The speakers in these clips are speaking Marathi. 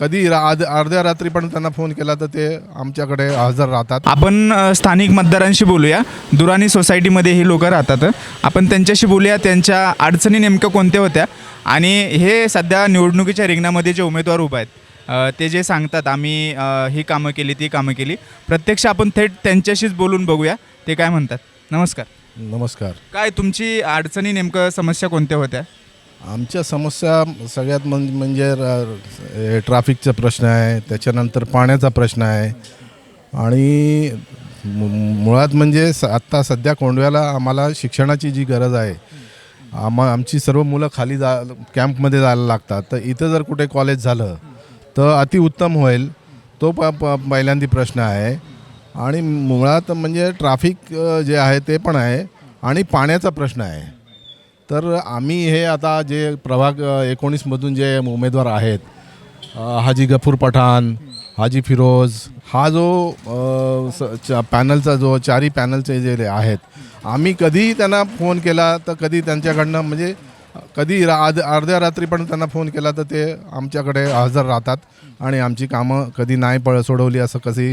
कधी रा- आध- अर्ध्या रात्री पण त्यांना फोन केला तर ते आमच्याकडे हजर राहतात. आपण अ, स्थानिक मतदारांशी बोलूया. दुराणी सोसायटीमध्ये ही लोक राहतात. आपण त्यांच्याशी बोलूया त्यांच्या अडचणी नेमक्या कोणत्या होत्या? आणि हे सध्या निवडणुकीच्या रिंगणामध्ये जे उमेदवार उभे आहेत अ, ते जे सांगतात आम्ही अ, ही कामं केली ती कामं केली. प्रत्यक्ष आपण थेट त्यांच्याशीच बोलून बघूया. ते काय म्हणतात? नमस्कार. नमस्कार. काय तुमची अडचणी नेमकं समस्या कोणत्या होत्या? आमच्या समस्या सगळ्यात म्हण- म्हणजे र- ट्रॅफिकचा प्रश्न आहे त्याच्यानंतर पाण्याचा प्रश्न आहे. आणि मु- मुळात म्हणजे स आत्ता सध्या कोंडव्याला आम्हाला शिक्षणाची जी गरज आहे आम्हा आमची सर्व मुलं खाली जा कॅम्पमध्ये जायला लागतात. तर इथं जर कुठे कॉलेज झालं तर अतिउत्तम होईल. तो प प पहिल्यांदा प्रश्न आहे. आणि मुळात म्हणजे ट्रॅफिक अ, जे आहे ते पण आहे. आणि पाण्याचा प्रश्न आहे. तर आम्ही हे आता जे प्रभाग एकोणीसमधून जे उमेदवार आहेत हाजी गफूर पठाण हाजी फिरोज हा जो स- पॅनलचा जो चारी पॅनलचे जे आहेत आम्ही कधीही त्यांना फोन केला तर कधी त्यांच्याकडनं म्हणजे कधी रा अर्ध्या रात्री पण त्यांना फोन केला तर ते आमच्याकडे हजर राहतात आणि आमची कामं कधी नाही पळ सोडवली असं कधी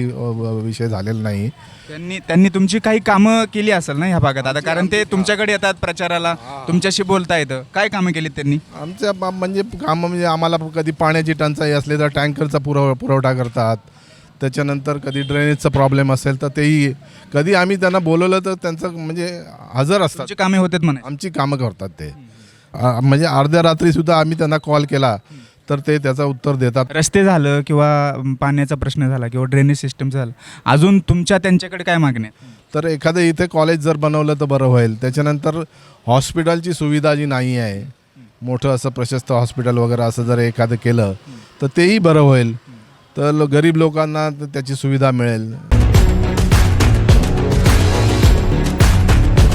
विषय झालेला नाही. त्यांनी त्यांनी तुमची काही कामं केली असेल ना ह्या भागात? आता कारण ते तुमच्याकडे येतात प्रचाराला तुमच्याशी बोलता येतं. काय कामं केलीत त्यांनी? आमच्या म्हणजे कामं म्हणजे आम्हाला कधी पाण्याची टंचाई असली तर टँकरचा पुरव पुरवठा करतात. त्याच्यानंतर कधी ड्रेनेजचा प्रॉब्लेम असेल तर तेही कधी आम्ही त्यांना बोलवलं तर त्यांचं म्हणजे हजर असतात. कामे होतात म्हणा. आमची कामं करतात ते. आ- म्हणजे अर्ध्या रात्रीसुद्धा आम्ही त्यांना कॉल केला. तर ते त्याचं उत्तर देतात. रस्ते झालं किंवा अम, पाण्याचा प्रश्न झाला किंवा ड्रेनेज सिस्टम झालं. अजून तुमच्या त्यांच्याकडे काय मागण्या आहेत? तर एखादं इथे कॉलेज जर बनवलं तर बरं होईल. त्याच्यानंतर हॉस्पिटलची सुविधा जी नाही आहे मोठं असं प्रशस्त हॉस्पिटल वगैरे असं जर एखादं केलं तर तेही बरं होईल. तर लो- गरीब लोकांना त- त्याची सुविधा मिळेल.